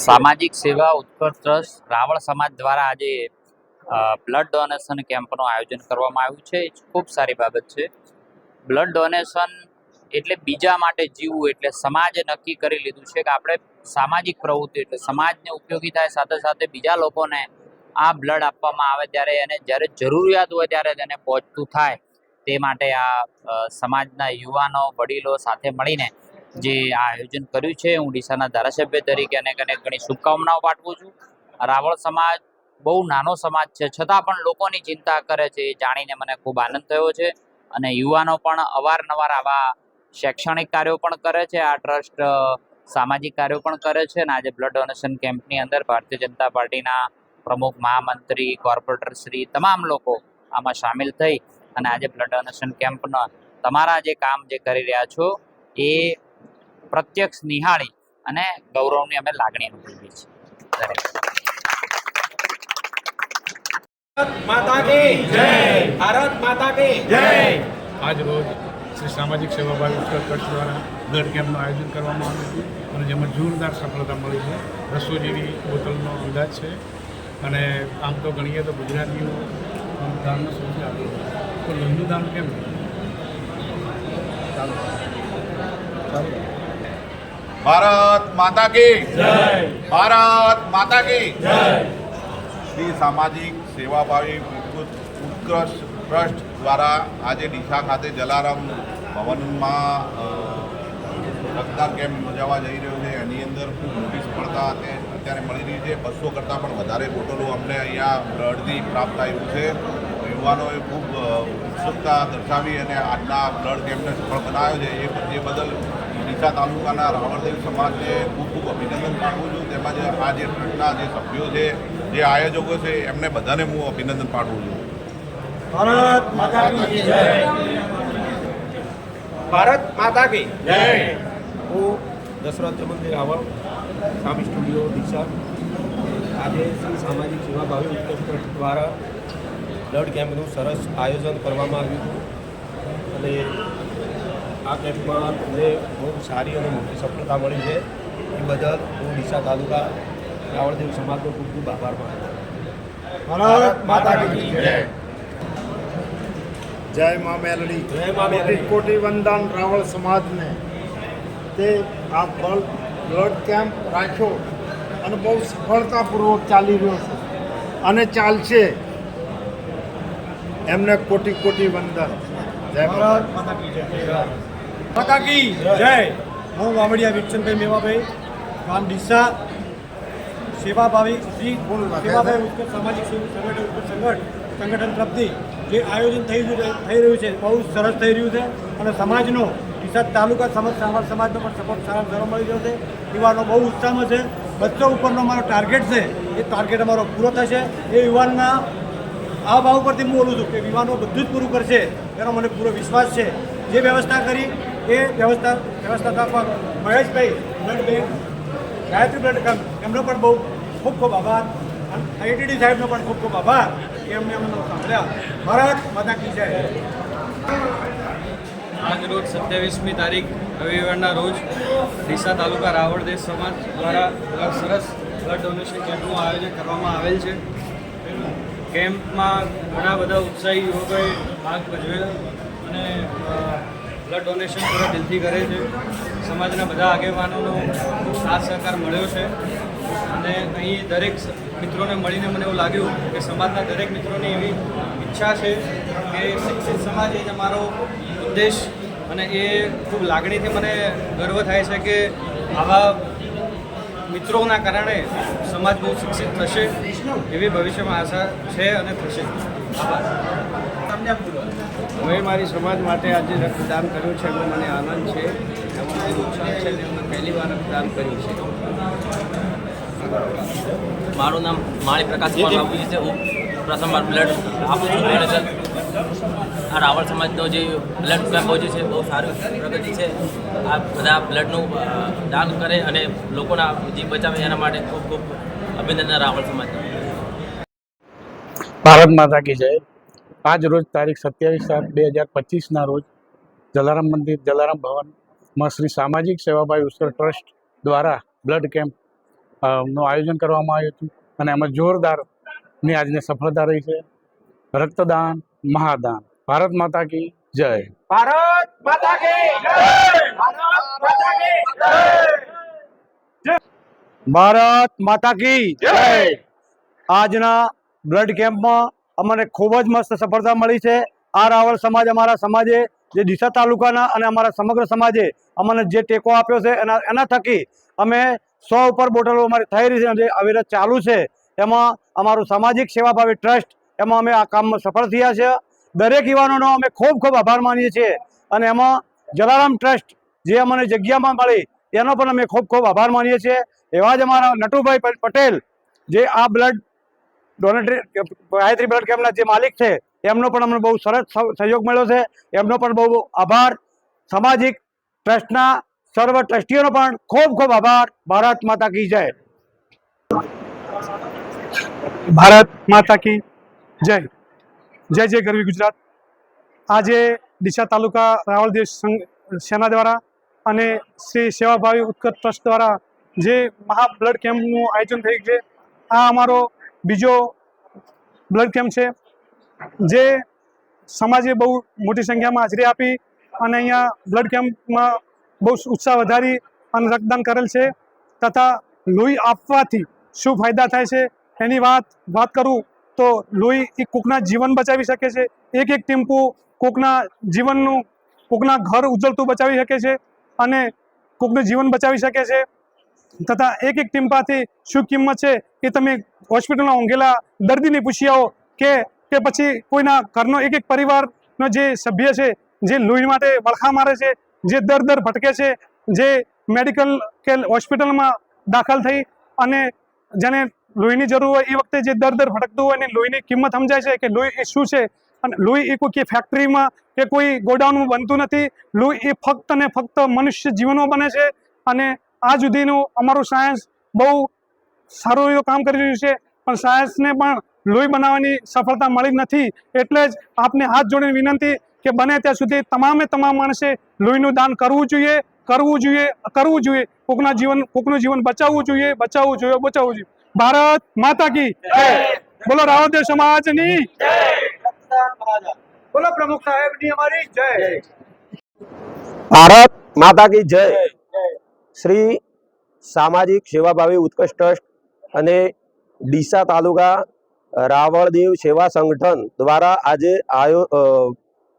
સામાજિક સેવા, ઉત્કર્ષ ટ્રસ્ટ, રાવળ સમાજ દ્વારા આજે બ્લડ ડોનેશન કેમ્પનું આયોજન કરવામાં આવ્યું છે. એ ખૂબ સારી બાબત છે. બ્લડ ડોનેશન એટલે બીજા માટે જીવવું, એટલે સમાજે નક્કી કરી લીધું છે કે આપણે સામાજિક પ્રવૃત્તિ, એટલે સમાજને ઉપયોગી થાય, સાથે સાથે બીજા લોકોને આ બ્લડ આપવામાં આવે ત્યારે એને જ્યારે જરૂરિયાત હોય ત્યારે તેને પહોંચતું થાય. તે માટે આ સમાજના યુવાનો, વડીલો સાથે મળીને જે આ આયોજન કર્યું છે, હું ડીસાના ધારાસભ્ય તરીકે અને અનેક ઘણી શુભકામનાઓ પાઠવું છું. રાવળ સમાજ બહુ નાનો સમાજ છે, છતાં પણ લોકોની ચિંતા કરે છે, એ જાણીને મને ખૂબ આનંદ થયો છે. અને યુવાનો પણ અવારનવાર આવા શૈક્ષણિક કાર્યો પણ કરે છે, આ ટ્રસ્ટ સામાજિક કાર્યો પણ કરે છે. અને આજે બ્લડ ડોનેશન કેમ્પની અંદર ભારતીય જનતા પાર્ટીના પ્રમુખ, મહામંત્રી, કોર્પોરેટર શ્રી તમામ લોકો આમાં સામેલ થઈ. અને આજે બ્લડ ડોનેશન કેમ્પના તમારા જે કામ જે કરી રહ્યા છો, એ પ્રત્યક્ષ નિહાળી અને ગૌરવની અમે લાગણી અનુભવીએ છીએ. ભારત માતા કી જય ભારત માતા કી જય. આજ રોજ શ્રી સામાજિક સેવાભાવી ઉત્તર કચ્છ દ્વારા બ્લડ કેમ્પનું આયોજન કરવામાં આવ્યું હતું અને જેમાં જોરદાર સફળતા મળી છે. બસો જેવી બોટલનો અંદાજ છે અને આમ તો ગણીએ તો ગુજરાતીઓ દાનનો સૌથી આગળ તો લોહીનું દાન કેમ? ચાલો. ચાલો. ભારત માતા કી. ભારત માતા કી. શ્રી સામાજિક સેવાભાવી ઉત્કૃષ્ટ ટ્રસ્ટ દ્વારા આજે ડીસા ખાતે જલારામ ભવનમાં રક્તદાન કેમ્પ યોજાવા જઈ રહ્યો છે. એની અંદર ખૂબ મોટી સફળતા અત્યારે મળી રહી છે. બસો કરતાં પણ વધારે બોટલો અમને અહીંયા બ્લડથી પ્રાપ્ત થયું છે. યુવાનોએ ખૂબ ઉત્સુકતા દર્શાવી અને આજના બ્લડ કેમ્પને સફળ બનાવ્યો છે. એ એ બદલ ડીસા તાલુકાના રાવણદેવ સમાજને ખૂબ ખૂબ અભિનંદન પાઠવું છું. તેમજ આ જે ટ્રસ્ટના જે સભ્યો છે જે આયોજકો છે એમને બધાને હું અભિનંદન પાઠવું છું. ભારત માતા કી જય. ભારત માતા કી જય. હું દશરથ ચમનજી રાવળ સામી સ્ટુડિયો દિશા. આજે શ્રી સામાજિક સેવા ભાવી ઉત્કર્ષ ટ્રસ્ટ દ્વારા બ્લડ કેમ્પનું સરસ આયોજન કરવામાં આવ્યું હતું. અને આ કેમ્પમાં અમને બહુ સારી અને મોટી સફળતા મળી છે. એ બદલ હું ડીસા તાલુકા રાવળદેવ સમાજનો ખૂબ ખૂબ આભાર માનું છું. ભારત માતા કી જય. જય મા મેલડી. જય મા મેલડી. કોટી કોટી વંદન રાવળ સમાજને તે આ બ્લડ બ્લડ કેમ્પ રાખ્યો અને બહુ સફળતાપૂર્વક ચાલી રહ્યો છે. અને ચાલશે. એમને કોટી કોટી વંદન. જય ભારત માતા કી જય. માતા કી જય. હું વામડિયા વિઠ્ઠલભાઈ મેવાભાઈ, ગામ ડીસા. સેવાભાવી શ્રી સેવાભાઈ ઉત્કર સામાજિક સંગઠન ઉત્કર સંગઠન સંગઠન તરફથી જે આયોજન થઈ રહ્યું થઈ રહ્યું છે, બહુ સરસ થઈ રહ્યું છે અને સમાજનો, ડીસા તાલુકા સમાજ સમાજ સમાજનો પણ સપોર્ટ, સારા સારો મળી રહ્યો છે. યુવાનો બહુ ઉત્સાહમાં છે. બચ્ચો ઉપરનો મારો ટાર્ગેટ છે. એ ટાર્ગેટ અમારો પૂરો થશે. એ યુવાનના આ ભાવ પરથી હું બોલું છું કે યુવાનો બધું જ પૂરું કરશે. એનો મને પૂરો વિશ્વાસ છે. જે વ્યવસ્થા કરી એ વ્યવસ્થા વ્યવસ્થા સ્થાપક Maheshbhai blood bank Gayatri blood bank એમનો પણ બહુ ખૂબ ખૂબ આભાર. આઈટીડી સાહેબનો પણ ખૂબ ખૂબ આભાર કે એમને અમને સાંભળ્યા ભારત માતા કી જય. આજ રોજ સત્યાવીસમી તારીખ, રવિવારના રોજ ડીસા તાલુકા રાવળદેવ સમાજ દ્વારા સરસ બ્લડ ડોનેશન કેમ્પનું આયોજન કરવામાં આવેલ છે. કેમ્પમાં ઘણા બધા ઉત્સાહી યુવકોએ ભાગ ભજવેલો અને બ્લડ ડોનેશન પૂરા દિલથી કરે છે. સમાજના બધા આગેવાનોનો સાથ સહકાર મળ્યો છે. અને અહીં દરેક મિત્રોને મળીને મને એવું લાગ્યું કે સમાજના દરેક મિત્રોની એવી ઈચ્છા છે કે શિક્ષિત સમાજ એ જ અમારો ઉદ્દેશ અને એ ખૂબ લાગણીથી મને ગર્વ થાય છે કે આવા મિત્રોના કારણે સમાજ બહુ શિક્ષિત થશે એવી ભવિષ્યમાં આશા છે અને થશે. આભાર. હવે મારી સમાજ માટે આજે રક્તદાન કર્યું છે એમાં મને આનંદ છે. એમાં મને ઉત્સાહ છે અને મેં પહેલી વાર રક્તદાન કર્યું છે. મારું નામ માળી પ્રકાશ બાબુજી છે. હું પ્રથમ વાર બ્લડ આપું છું ડોનેશન આ રાવળ સમાજનો જે બ્લડ કેમ્પ હોય છે બહુ સારી પ્રગતિ છે. આ બધા બ્લડનું દાન કરે અને લોકોના જીવ બચાવે એના માટે ખૂબ ખૂબ અભિનંદન રાવળ સમાજને. ભારત માતા કી જય. આજ રોજ તારીખ સત્યાવીસ સાત બે હજાર પચીસના રોજ જલારામ મંદિર જલારામ ભવનમાં શ્રી સામાજિક સેવાભાઈ ઉત્સવ ટ્રસ્ટ દ્વારા બ્લડ કેમ્પનું આયોજન કરવામાં આવ્યું હતું અને એમાં જોરદારની આજની સફળતા રહી છે. રક્તદાન મહાદાન. ભારત માતા કી જય. ભારત માતા કી જય! ભારત માતા કી જય! ભારત માતા કી જય! આજના બ્લડ કેમ્પમાં અમને ખૂબ જ મસ્ત સફળતા મળી છે. આ રાવળ સમાજ અમારા સમાજે, જે ડીસા તાલુકાના અને અમારા સમગ્ર સમાજે અમને જે ટેકો આપ્યો છે, એના એના થકી અમે સો ઉપર બોટલો અમારી થઈ રહી છે જે અવિરત ચાલુ છે, એમાં અમારું સામાજિક સેવાભાવી ટ્રસ્ટ, એમાં અમે આ કામમાં સફળ થયા છે. દરેક યુવાનોનો અમે ખૂબ ખૂબ આભાર માનીએ છીએ અને એમાં જલારામ ટ્રસ્ટ જે અમને જગ્યામાં મળી, એનો પણ અમે ખૂબ ખૂબ આભાર માનીએ છીએ. એવા જ અમારા નટુભાઈ પટેલ, જે આ બ્લડ ડોનેટરી ગાયત્રી બ્લડ કેમ્પના જે માલિક છે, એમનો પણ અમને બહુ સરસ સહયોગ મળ્યો છે. એમનો પણ બહુ આભાર. સામાજિક ટ્રસ્ટના સર્વ ટ્રસ્ટીઓનો પણ ખૂબ ખૂબ આભાર. ભારત માતા કી જય. ભારત માતા કી જય. જય જય ગરવી ગુજરાત. આજે ડીસા તાલુકા રાવળદેવ સેના દ્વારા અને શ્રી સેવાભાવી ઉત્કર્ષ ટ્રસ્ટ દ્વારા જે મહા બ્લડ કેમ્પનું આયોજન થયું છે, આ અમારો બીજો બ્લડ કેમ્પ છે, જે સમાજે બહુ મોટી સંખ્યામાં હાજરી આપી અને અહીંયા બ્લડ કેમ્પમાં બહુ ઉત્સાહ વધારી અને રક્તદાન કરેલ છે. તથા લોહી આપવાથી શું ફાયદા થાય છે એની વાત વાત કરું તો લોહી એ કોકના જીવન બચાવી શકે છે. એક એક ટીમ્પુ કોકના જીવનનું, કોકના ઘર ઉજળતું બચાવી શકે છે અને કોકનું જીવન બચાવી શકે છે. તથા એક એક ટીમ્પાથી શું કિંમત છે એ તમે હોસ્પિટલમાં ઊંઘેલા દર્દીને પૂછી આવો કે કે પછી કોઈના ઘરનો એક એક પરિવારનો જે સભ્ય છે, જે લોહી માટે વળખા મારે છે, જે દર દર ભટકે છે, જે મેડિકલ કે હોસ્પિટલમાં દાખલ થઈ અને જેને લોહીની જરૂર હોય એ વખતે જે દર દર ભટકતું હોય અને લોહીની કિંમત સમજાય છે કે લોહી એ શું છે અને લોહી એ કોઈ ફેક્ટરીમાં કે કોઈ ગોડાઉનમાં બનતું નથી. લોહી એ ફક્ત ને ફક્ત મનુષ્ય જીવનમાં બને છે અને આ સુધીનું અમારું સાયન્સ બહુ સારું એવું કામ કરી રહ્યું છે, પણ સાયન્સને પણ લોહી બનાવવાની સફળતા મળી નથી. એટલે જ આપને હાથ જોડીને વિનંતી કે બને ત્યાં સુધી તમામે તમામ માણસે લોહીનું દાન કરવું જોઈએ કરવું જોઈએ કરવું જોઈએ. કોકના જીવન, કોકનું જીવન બચાવવું જોઈએ બચાવવું જોઈએ બચાવવું જોઈએ. ભારત માતા કી. બોલો રાવદેવ સમાજની બોલો પ્રમુખ સાહેબની અમારી જય. ભારત માતા કી જય. શ્રી સામાજિક સેવાભાવી ઉત્કર્ષ ટ્રસ્ટ અને ડીસા તાલુકા રાવળદેવ સેવા સંગઠન દ્વારા આજે આયો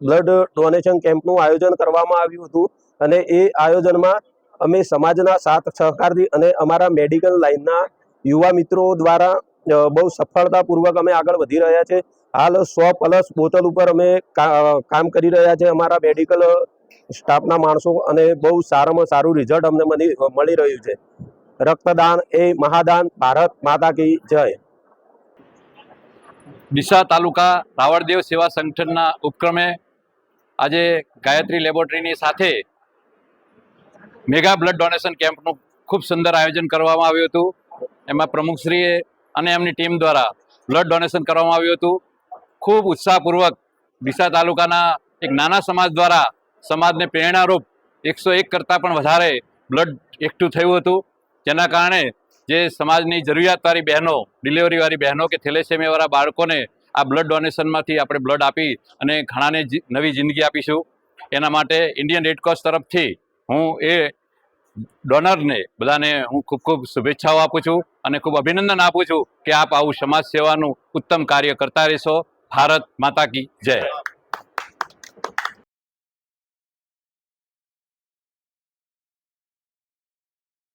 બ્લડ ડોનેશન કેમ્પનું આયોજન કરવામાં આવ્યું હતું અને એ આયોજનમાં અમે સમાજના સાથ સહકારથી અને અમારા મેડિકલ લાઇનના યુવા મિત્રો દ્વારા બહુ સફળતાપૂર્વક અમે આગળ વધી રહ્યા છે. હાલ સો પ્લસ બોટલ ઉપર અમે કામ કરી રહ્યા છે અમારા મેડિકલ સ્ટાફના માણસો અને બહુ સારામાં સારું રિઝલ્ટ અમને મળી રહ્યું છે. રક્તદાન એ મહાદાન, ભારત માતા કી જય. ડીસા તાલુકા રાવળદેવ સેવા સંગઠનના ઉપક્રમે આજે ગાયત્રી લેબોરેટરીની સાથે મેગા બ્લડ ડોનેશન કેમ્પનું ખૂબ સુંદર આયોજન કરવામાં આવ્યું હતું. એમાં પ્રમુખશ્રીએ અને એમની ટીમ દ્વારા બ્લડ ડોનેશન કરવામાં આવ્યું હતું. ખૂબ ઉત્સાહપૂર્વક ડીસા તાલુકાના એક નાના સમાજ દ્વારા સમાજને પ્રેરણારૂપ એકસો એક કરતાં પણ વધારે બ્લડ એકઠું થયું હતું. જેના કારણે જે સમાજની જરૂરિયાતવાળી બહેનો ડિલિવરીવાળી બહેનો કે થેલેસેમિયાવાળા બાળકોને આ બ્લડ ડોનેશનમાંથી આપણે બ્લડ આપી અને ઘણાને નવી જિંદગી આપીશું. એના માટે ઇન્ડિયન રેડક્રોસ તરફથી હું એ ડોનરને બધાને હું ખૂબ ખૂબ શુભેચ્છાઓ આપું છું અને ખૂબ અભિનંદન આપું છું કે આપ આવું સમાજ સેવાનું ઉત્તમ કાર્ય કરતા રહેશો. ભારત માતા કી જય.